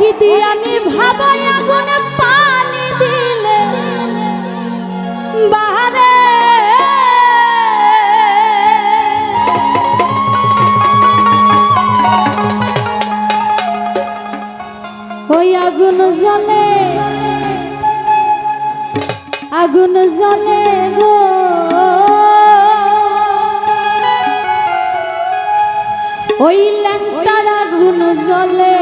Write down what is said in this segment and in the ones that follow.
কি দিয়ানি ভাবাই আগুনে পানি দিলে। বাহারে। ওই আগুন জলে আগুন জলে গো। ওই ল্যাংটার আগুন জলে।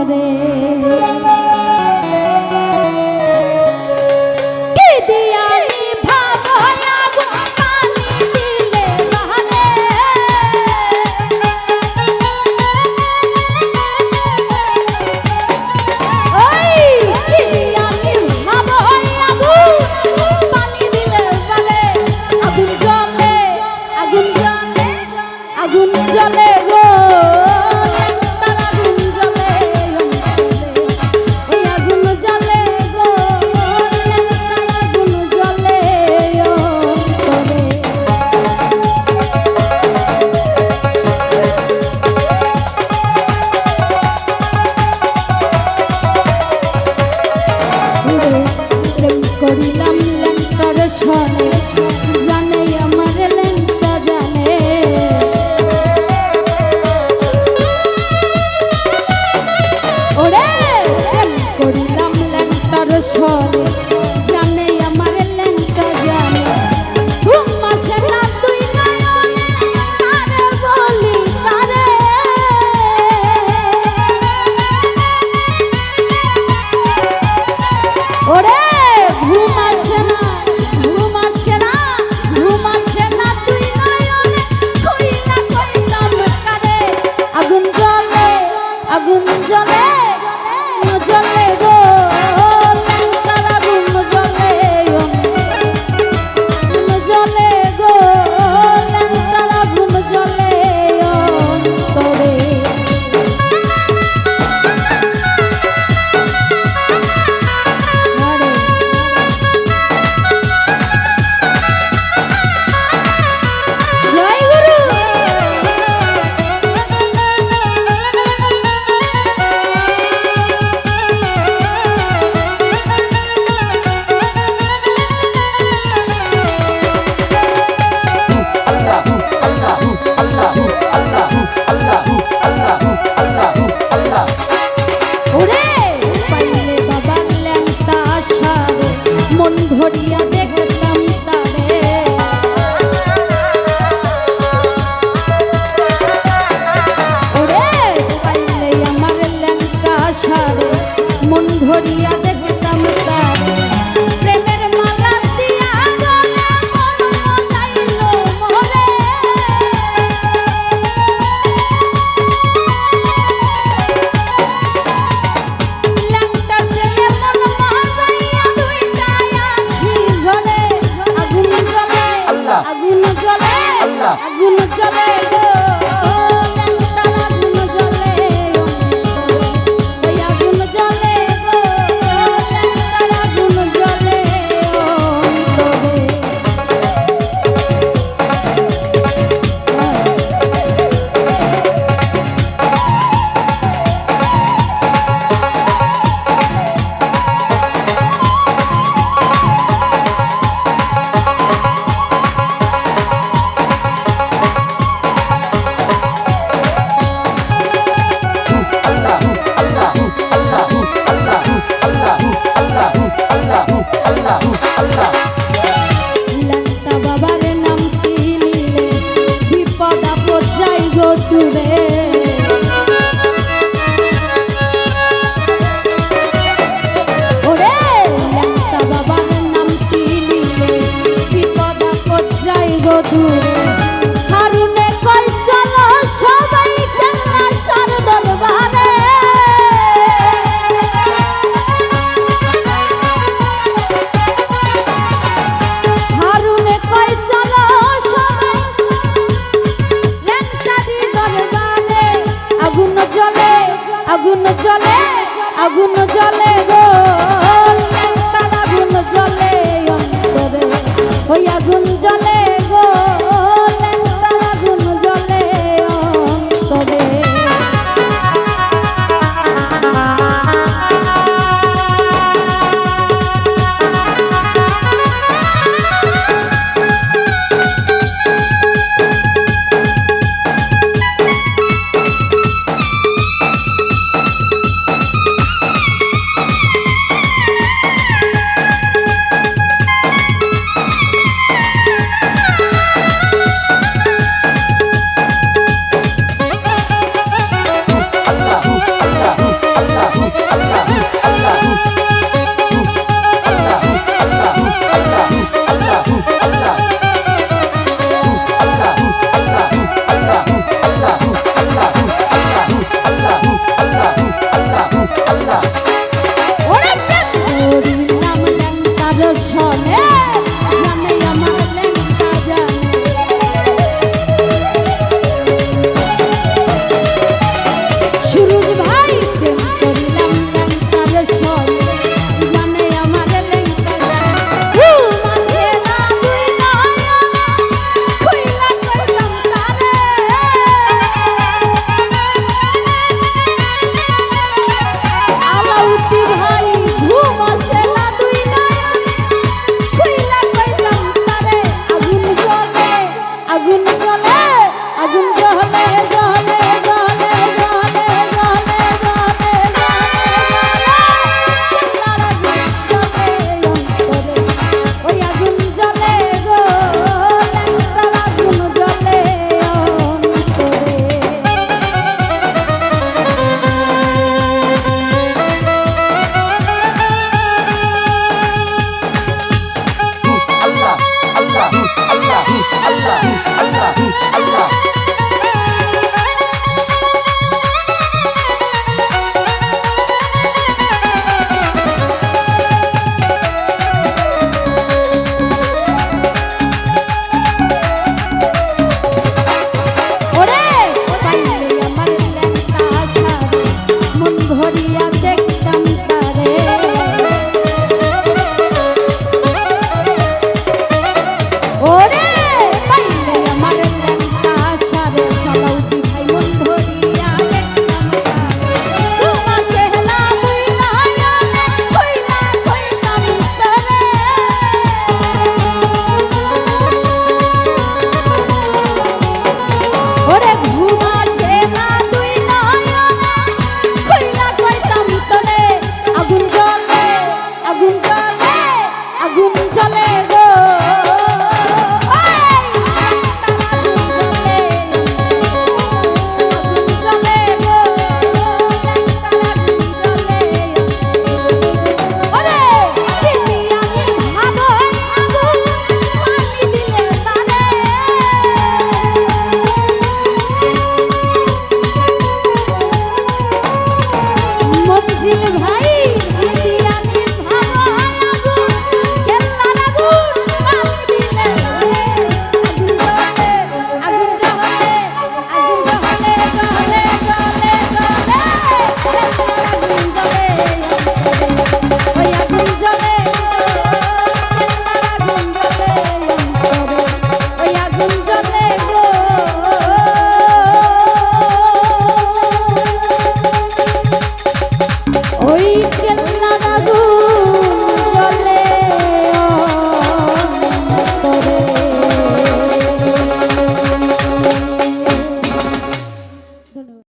Hare. করিলাম নিরন্তর সন। আগুন জলে আগুন জলে গো। তার আগুন জলে অন্তরে। ওই আগুন জলে 아궁